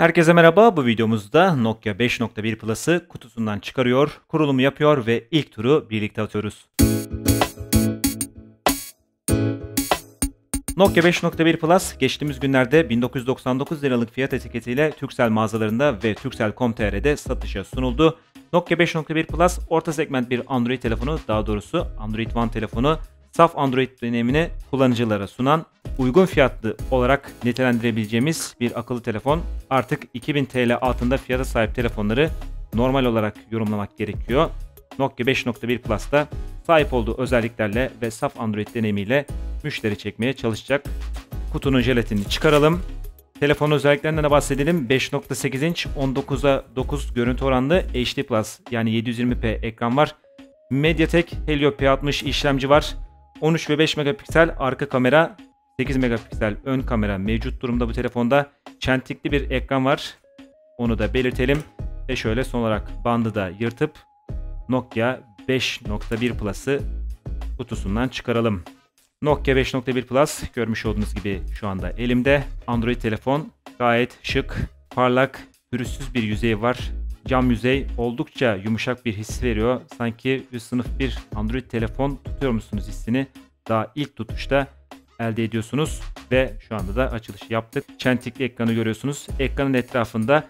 Herkese merhaba. Bu videomuzda Nokia 5.1 Plus'ı kutusundan çıkarıyor, kurulumu yapıyor ve ilk turu birlikte atıyoruz. Nokia 5.1 Plus geçtiğimiz günlerde 1999 liralık fiyat etiketiyle Turkcell mağazalarında ve Turkcell.com.tr'de satışa sunuldu. Nokia 5.1 Plus orta segment bir Android telefonu, daha doğrusu Android One telefonu saf Android deneyimini kullanıcılara sunan uygun fiyatlı olarak nitelendirebileceğimiz bir akıllı telefon. Artık 2000 TL altında fiyata sahip telefonları normal olarak yorumlamak gerekiyor. Nokia 5.1 Plus'ta sahip olduğu özelliklerle ve saf Android deneyimiyle müşteri çekmeye çalışacak. Kutunun jelatini çıkaralım. Telefon özelliklerinden de bahsedelim. 5.8 inç 19'a 9 görüntü oranlı HD Plus yani 720p ekran var. MediaTek Helio P60 işlemci var. 13 ve 5 megapiksel arka kamera, 8 megapiksel ön kamera mevcut durumda bu telefonda. Çentikli bir ekran var. Onu da belirtelim. Ve şöyle son olarak bandı da yırtıp Nokia 5.1 Plus'ı kutusundan çıkaralım. Nokia 5.1 Plus görmüş olduğunuz gibi şu anda elimde. Android telefon gayet şık, parlak, pürüzsüz bir yüzeyi var. Cam yüzey oldukça yumuşak bir his veriyor. Sanki bir sınıf bir Android telefon tutuyor musunuz hissini daha ilk tutuşta elde ediyorsunuz ve şu anda da açılış yaptık. Çentikli ekranı görüyorsunuz. Ekranın etrafında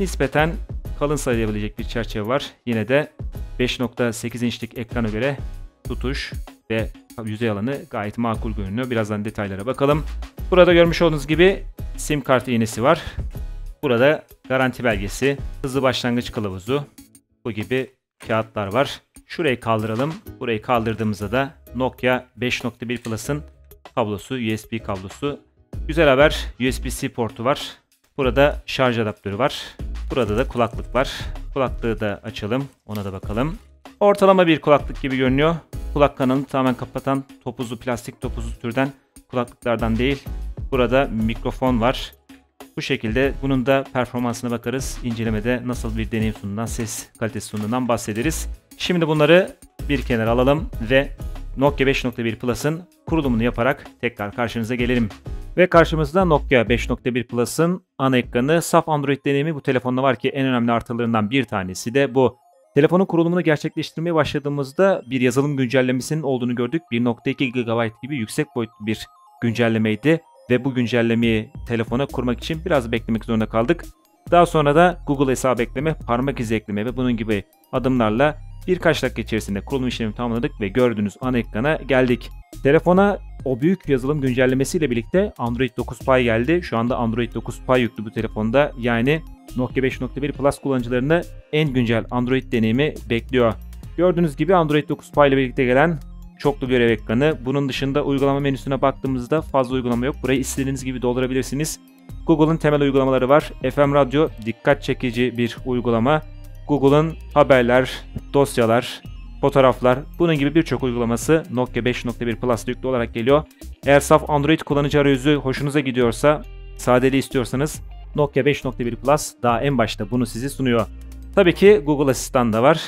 nispeten kalın sayılabilecek bir çerçeve var. Yine de 5.8 inçlik ekrana göre tutuş ve yüzey alanı gayet makul görünüyor. Birazdan detaylara bakalım. Burada görmüş olduğunuz gibi sim kart iğnesi var. Burada garanti belgesi, hızlı başlangıç kılavuzu, bu gibi kağıtlar var. Şurayı kaldıralım. Burayı kaldırdığımızda da Nokia 5.1 Plus'ın kablosu, USB kablosu. Güzel haber, USB-C portu var. Burada şarj adaptörü var. Burada da kulaklık var. Kulaklığı da açalım, ona da bakalım. Ortalama bir kulaklık gibi görünüyor. Kulak kanalını tamamen kapatan topuzlu plastik topuzlu türden kulaklıklardan değil. Burada mikrofon var. Bu şekilde bunun da performansına bakarız. İncelemede nasıl bir deneyim sunduğundan, ses kalitesi sunduğundan bahsederiz. Şimdi bunları bir kenara alalım ve Nokia 5.1 Plus'ın kurulumunu yaparak tekrar karşınıza gelelim. Ve karşımızda Nokia 5.1 Plus'ın ana ekranı saf Android deneyimi bu telefonda var ki en önemli artılarından bir tanesi de bu. Telefonun kurulumunu gerçekleştirmeye başladığımızda bir yazılım güncellemesinin olduğunu gördük. 1.2 GB gibi yüksek boyutlu bir güncellemeydi ve bu güncellemeyi telefona kurmak için biraz beklemek zorunda kaldık. Daha sonra da Google hesabı ekleme, parmak izi ekleme ve bunun gibi adımlarla birkaç dakika içerisinde kurulum işlemi tamamladık ve gördüğünüz ana ekrana geldik. Telefona o büyük yazılım güncellemesiyle birlikte Android 9 Pie geldi. Şu anda Android 9 Pie yüklü bu telefonda. Yani Nokia 5.1 Plus kullanıcılarını en güncel Android deneyimi bekliyor. Gördüğünüz gibi Android 9 Pie ile birlikte gelen çoklu görev ekranı. Bunun dışında uygulama menüsüne baktığımızda fazla uygulama yok. Burayı istediğiniz gibi doldurabilirsiniz. Google'ın temel uygulamaları var. FM Radyo dikkat çekici bir uygulama. Google'ın haberler, dosyalar, fotoğraflar bunun gibi birçok uygulaması Nokia 5.1 Plus yüklü olarak geliyor. Eğer saf Android kullanıcı arayüzü hoşunuza gidiyorsa, sadeliği istiyorsanız Nokia 5.1 Plus daha en başta bunu size sunuyor. Tabii ki Google Asistan da var.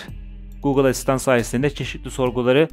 Google Asistan sayesinde çeşitli sorguları,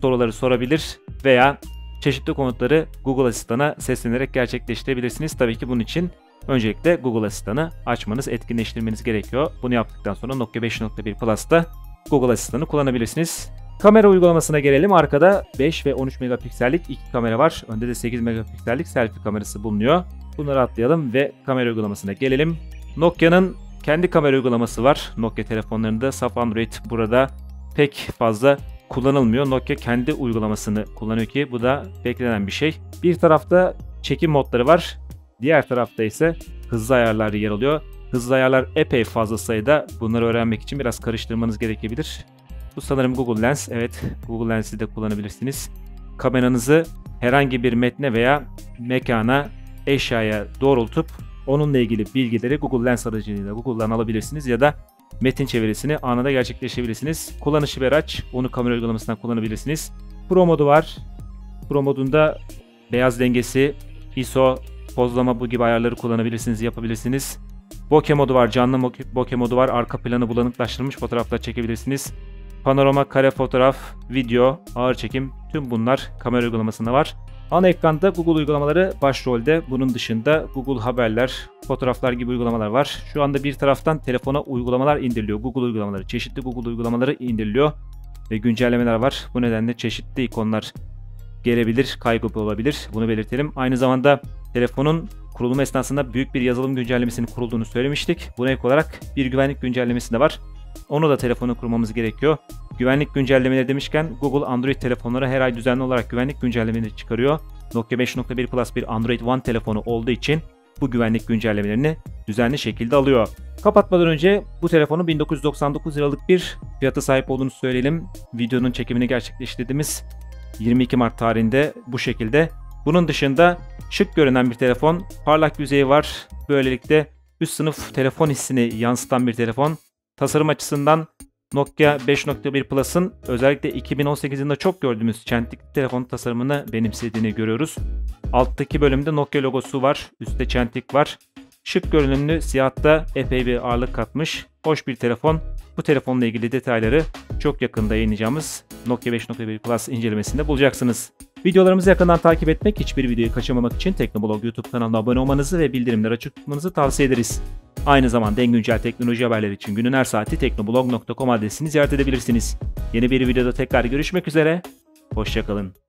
soruları sorabilir veya çeşitli komutları Google Asistan'a seslenerek gerçekleştirebilirsiniz. Tabii ki bunun için öncelikle Google Asistan'ı açmanız, etkinleştirmeniz gerekiyor. Bunu yaptıktan sonra Nokia 5.1 Plus'ta Google Asistan'ı kullanabilirsiniz. Kamera uygulamasına gelelim. Arkada 5 ve 13 megapiksellik iki kamera var. Önde de 8 megapiksellik selfie kamerası bulunuyor. Bunları atlayalım ve kamera uygulamasına gelelim. Nokia'nın kendi kamera uygulaması var. Nokia telefonlarında saf Android burada pek fazla kullanılmıyor. Nokia kendi uygulamasını kullanıyor ki bu da beklenen bir şey. Bir tarafta çekim modları var. Diğer tarafta ise hızlı ayarlar yer alıyor. Hızlı ayarlar epey fazla sayıda. Bunları öğrenmek için biraz karıştırmanız gerekebilir. Bu sanırım Google Lens. Evet Google Lens'i de kullanabilirsiniz. Kameranızı herhangi bir metne veya mekana, eşyaya doğrultup onunla ilgili bilgileri Google Lens aracılığıyla Google'dan alabilirsiniz ya da metin çevirisini anında gerçekleştirebilirsiniz. Kullanışı bir araç. Onu kamera uygulamasından kullanabilirsiniz. Pro modu var. Pro modunda beyaz dengesi, ISO, pozlama bu gibi ayarları kullanabilirsiniz, yapabilirsiniz. Bokeh modu var, canlı bokeh modu var. Arka planı bulanıklaştırılmış fotoğraflar çekebilirsiniz. Panorama, kare fotoğraf, video, ağır çekim tüm bunlar kamera uygulamasında var. Ana ekranda Google uygulamaları başrolde. Bunun dışında Google Haberler, fotoğraflar gibi uygulamalar var. Şu anda bir taraftan telefona uygulamalar indiriliyor. Google uygulamaları, çeşitli Google uygulamaları indiriliyor ve güncellemeler var. Bu nedenle çeşitli ikonlar gelebilir, kaybı olabilir. Bunu belirtelim. Aynı zamanda telefonun kurulum esnasında büyük bir yazılım güncellemesinin kurulduğunu söylemiştik. Buna ek olarak bir güvenlik güncellemesi de var. Onu da telefonu kurmamız gerekiyor. Güvenlik güncellemeleri demişken Google Android telefonlara her ay düzenli olarak güvenlik güncellemeleri çıkarıyor. Nokia 5.1 Plus bir Android One telefonu olduğu için bu güvenlik güncellemelerini düzenli şekilde alıyor. Kapatmadan önce bu telefonun 1999 liralık bir fiyatı sahip olduğunu söyleyelim. Videonun çekimini gerçekleştirdiğimiz 22 Mart tarihinde bu şekilde. Bunun dışında şık görünen bir telefon, parlak yüzeyi var. Böylelikle üst sınıf telefon hissini yansıtan bir telefon. Tasarım açısından Nokia 5.1 Plus'ın özellikle 2018 yılında çok gördüğümüz çentikli telefon tasarımını benimsediğini görüyoruz. Alttaki bölümde Nokia logosu var, üstte çentik var. Şık görünümlü siyahta epey bir ağırlık katmış. Hoş bir telefon. Bu telefonla ilgili detayları çok yakında yayınlayacağımız Nokia 5.1 Plus incelemesinde bulacaksınız. Videolarımızı yakından takip etmek, hiçbir videoyu kaçırmamak için Teknoblog YouTube kanalına abone olmanızı ve bildirimleri açık tutmanızı tavsiye ederiz. Aynı zamanda en güncel teknoloji haberleri için günün her saati teknoblog.com adresini ziyaret edebilirsiniz. Yeni bir videoda tekrar görüşmek üzere, hoşçakalın.